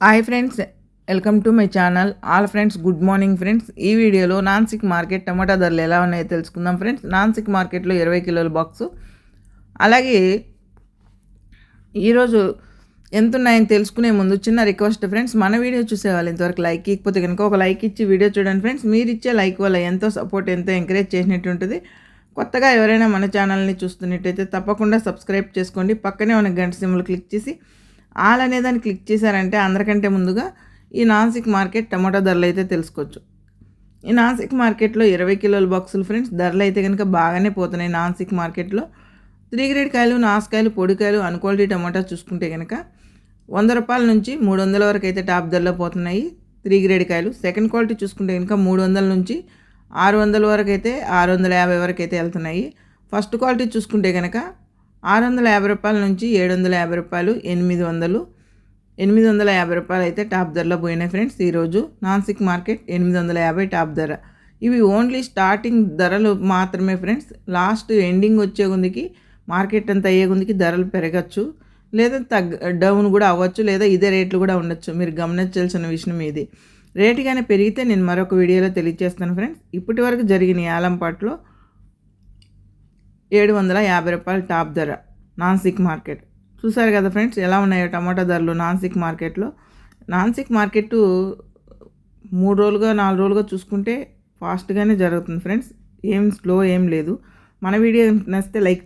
Hi friends welcome to my channel all friends good morning friends ఈ వీడియోలో Nashik market టమాటా ధరలు ఎలా ఉన్నాయో తెలుసుకుందాం ఫ్రెండ్స్ నాన్సిక్ మార్కెట్లో ఇరవై కిలోల బాక్సు. అలాగే ఈరోజు ఎంత ఉన్నాయని తెలుసుకునే ముందు చిన్న రిక్వెస్ట్ ఫ్రెండ్స్ మన వీడియో చూసే వాళ్ళు ఇంతవరకు లైక్ ఇకపోతే కనుక ఒక లైక్ ఇచ్చి వీడియో చూడండి ఫ్రెండ్స్ మీరు ఇచ్చే లైక్ వల్ల ఎంతో సపోర్ట్ ఎంతో ఎంకరేజ్ చేసినట్టు ఉంటుంది. కొత్తగా ఎవరైనా మన ఛానల్ని చూస్తున్నట్టయితే తప్పకుండా సబ్స్క్రైబ్ చేసుకోండి. పక్కనే ఉన్న గంట సింబల్ క్లిక్ చేసి ఆల్ అనే దాన్ని క్లిక్ చేశారంటే అందరికంటే ముందుగా ఈ నాన్సిక్ మార్కెట్ టమాటో ధరలు అయితే తెలుసుకోవచ్చు. ఈ నాన్సిక్ మార్కెట్లో ఇరవై కిలోల బాక్సులు ఫ్రెండ్స్ ధరలు అయితే కనుక బాగానే పోతున్నాయి. నాన్సిక్ మార్కెట్లో త్రీ గ్రేడ్ కాయలు నాసుకాయలు పొడికాయలు అన్క్వాలిటీ టమాటా చూసుకుంటే కనుక వంద రూపాయల నుంచి మూడు వందల వరకు అయితే టాప్ ధరలో పోతున్నాయి త్రీ గ్రేడ్ కాయలు. సెకండ్ క్వాలిటీ చూసుకుంటే కనుక మూడు వందల నుంచి ఆరు వందల వరకు అయితే ఆరు వందల యాభై వరకు అయితే వెళ్తున్నాయి. ఫస్ట్ క్వాలిటీ చూసుకుంటే కనుక ఆరు వందల యాభై రూపాయల నుంచి ఏడు వందల యాభై రూపాయలు ఎనిమిది వందలు ఎనిమిది వందల యాభై రూపాయలు అయితే టాప్ ధరలో పోయినాయి ఫ్రెండ్స్. ఈరోజు నాన్సిక్ మార్కెట్ ఎనిమిది వందల యాభై టాప్ ధర. ఇవి ఓన్లీ స్టార్టింగ్ ధరలు మాత్రమే ఫ్రెండ్స్. లాస్ట్ ఎండింగ్ వచ్చే గుందికి మార్కెట్ అంతా అయ్యే గుందికి ధరలు పెరగచ్చు. లేదా తగ్గ డౌన్ కూడా అవ్వచ్చు లేదా ఇదే రేట్లు కూడా ఉండొచ్చు. మీరు గమనించాల్సిన విషయం ఇది. రేటు కానీ పెరిగితే నేను మరొక వీడియోలో తెలియజేస్తాను ఫ్రెండ్స్. ఇప్పటి వరకు జరిగిన యాలంపాట్లో ఏడు వందల యాభై రూపాయలు టాప్ ధర నాన్సిక్ మార్కెట్. చూసారు కదా ఫ్రెండ్స్ ఎలా ఉన్నాయో టమాటా ధరలు నాన్సిక్ మార్కెట్లో. నాన్సిక్ మార్కెట్ మూడు రోజులుగా నాలుగు రోజులుగా చూసుకుంటే ఫాస్ట్గానే జరుగుతుంది ఫ్రెండ్స్. ఏం స్లో ఏం లేదు. మన వీడియో నచ్చితే లైక్